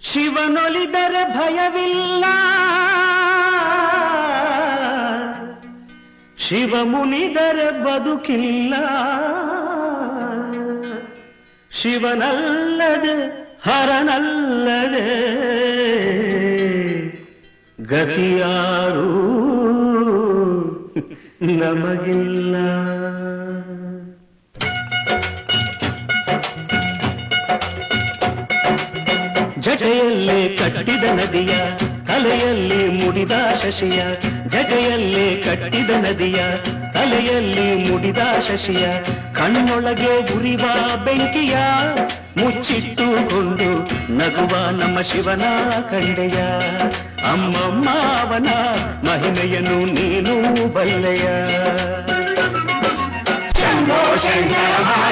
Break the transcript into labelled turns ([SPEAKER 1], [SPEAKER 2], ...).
[SPEAKER 1] ಶಿವನೊಲಿದರೆ ಭಯವಿಲ್ಲ. ಶಿವ ಮುನಿದರೆ ಬದುಕಿಲ್ಲ. ಶಿವನಲ್ಲದೆ ಹರನಲ್ಲದೆ ಗತಿಯಾರು ನಮಗಿಲ್ಲ. ಜಟೆಯಲ್ಲೇ ಕಟ್ಟಿದ ನದಿಯ, ತಲೆಯಲ್ಲಿ ಮುಡಿದ ಶಶಿಯ. ಜಟೆಯಲ್ಲೇ ಕಟ್ಟಿದ ನದಿಯ, ತಲೆಯಲ್ಲಿ ಮುಡಿದ ಶಶಿಯ. ಕಣ್ಣೊಳಗೆ ಉರಿವ ಬೆಂಕಿಯ ಮುಚ್ಚಿಟ್ಟುಕೊಂಡು ನಗುವ ನಮ್ಮ ಶಿವನ ಕಂಡೆಯ. ಅಮ್ಮಮ್ಮ, ಅವನ ಮಹಿಮೆಯನ್ನು ನೀನು ಬಲ್ಲೆಯ.
[SPEAKER 2] ಶಂಭೋ ಶಂಕರ